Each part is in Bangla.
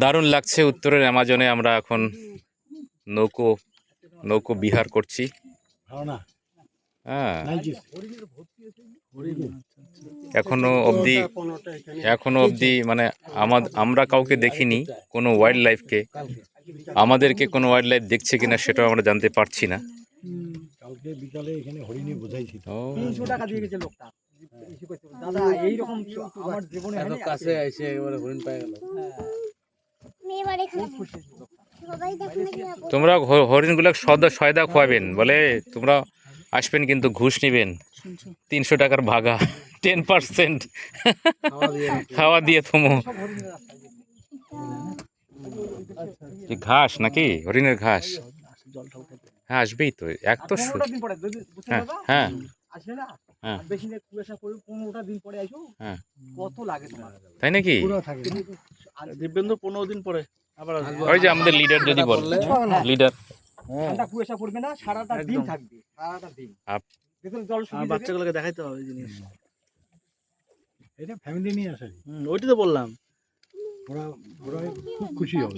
দারুণ লাগছে উত্তরের অ্যামাজনে আমরা এখন নৌকো নৌকো বিহার করছি। হ্যাঁ। নাইজি এখনও অবধি এখনও অবধি মানে আমাদ আমরা কাউকে দেখিনি কোনো ওয়াইল্ড লাইফকে আমাদেরকে কোনো ওয়াইল্ড লাইফ দেখছে কিনা সেটাও আমরা জানতে পারছি না। কালকে বিকালে এখানে হরিণী বোঝাইছি তিনশো টাকা দিয়ে গেছে লোকটা। দাদা এইরকম আমার জীবনে কাছে এসে একেবারে হরিণ পাই গেল। তোমরা হরিণগুলো সদা সয়দা খোয়াবেন বলে তোমরা আসবেন কিন্তু ঘুষ নেবেন। তিনশো টাকার ভাগা টেন পার্সেন্ট খাওয়া দিয়ে রাস্তায় যেতে। কি ঘাস নাকি? হরিণের ঘাস। হ্যাঁ আসবেই তো। এক তো বুঝতে হ্যাঁ হ্যাঁ। হ্যাঁ। হ্যাঁ। কত লাগে তোমার? তাই নাকি? পুরো থাকে। আর দিব্যেন্দু পনেরো দিন পরে আবার আসব। ওই যে আমাদের লিডার যদি বল। লিডার ঠান্ডা কুয়াশা পড়বে না সারাটা দিন থাকবে সারাটা দিন। ভেতরে জল বাচ্চাগুলোকে দেখাইতে হবে এই জিনিস। এটা ফ্যামিলি নিয়ে ওইটাই তো বললাম। ওরা ওরা খুব খুশি হবে।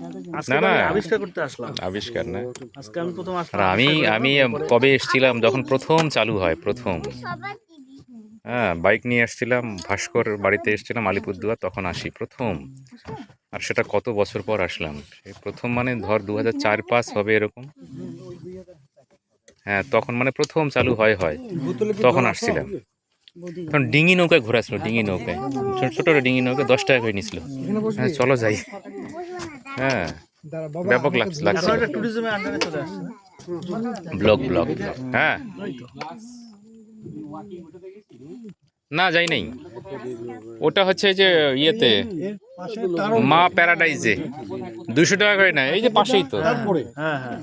না, আমি না। আবিষ্কার করতে আসলাম। আবিষ্কার না। আজকে আমি প্রথম আসলাম আমি আমি কবে এসেছিলাম? যখন প্রথম চালু হয় প্রথম। হ্যাঁ বাইক নিয়ে এসেছিলাম ভাস্কর বাড়িতে এসেছিলাম আলিপুরদুয়ার তখন আসি। প্রথম। আর সেটা কত বছর পর আসলাম? প্রথম মানে ধর দু হাজার চার পাঁচ হবে এরকম। হ্যাঁ তখন মানে প্রথম চালু হয় হয়। তখন আসছিলাম। তখন ডিঙি নৌকায় ঘোরাছিল ডিঙি নৌকায়। ছোট ছোট ডিঙি নৌকায় দশ টাকা করে নিয়েছিল। হ্যাঁ চলো যাই। হ্যাঁ ব্যাপক লাগছে। ব্লগ ব্লগ হ্যাঁ। না যাই নাই ওটা হচ্ছে যে ইয়েতে মা প্যারাডাইজে। দুশো টাকা করে না এই যে পাশেই তো। হ্যাঁ হ্যাঁ।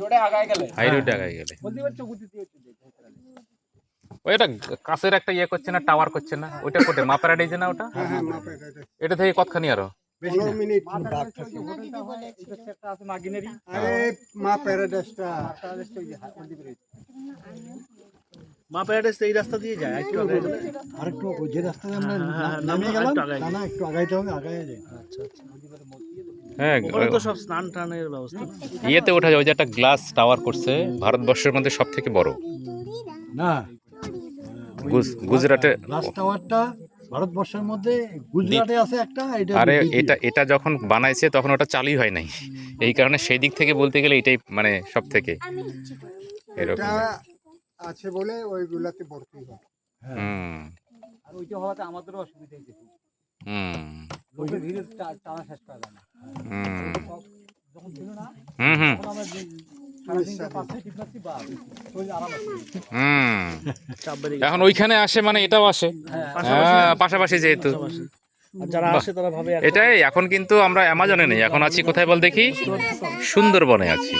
রোডে আগায় গেলে? হাই রোড কাছের একটা ইয়ে করছে না টাওয়ার করছে না? ওইটা কোটে মা প্যারাডাইজে না ওটা? এটা থেকে কতখানি আরও? মিনিট ডাক থাকে একটা আছে মাগিনারি। আরে মা প্যারাডাইসটা প্যারাডাইসটা ওই যে হাত দিয়ে বেরিয়েছে। মা প্যারাডাইস এই রাস্তা দিয়ে যায় একটু আরেকটু যে রাস্তায় আমরা হ্যাঁ, হ্যাঁ, হ্যাঁ, নামিয়ে গেলাম না না একটু আগাইতে হবে আগায় যায় আচ্ছা আচ্ছা। হ্যাঁ তো সব স্নান টানের ব্যবস্থা। ইয়েতে ওঠা যায় ওই যে একটা গ্লাস টাওয়ার করছে ভারতবর্ষের মধ্যে সব থেকে বড়। না গুজ- গুজরাটে গ্লাস টাওয়ারটা ভারতবর্ষের মধ্যে গুজরাটে আছে একটা এটা আরে এটা এটা যখন বানাইছে তখন ওটা চালুই হয় নাই। এই কারণে সেই দিক থেকে বলতে গেলে এটাই মানে সব থেকে। এরকম। আছে বলে ওইগুলাতে ভর্তি হয়। হুম। আর ওইটা হওয়াতে আমাদেরও অসুবিধা হয়েছে। হুম। লোকের ভিড়ে টা- টানা শেষ করা যায় না। যখন ছিল হুম তখন আমরা এখন ওইখানে আসে মানে এটাও আসে। হ্যাঁ পাশাপাশি যেহেতু। যারা আসে তারা ভাবে এটাই এখন কিন্তু আমরা অ্যামাজনে নেই। এখন আছি কোথায় বল দেখি? সুন্দরবনে আছি।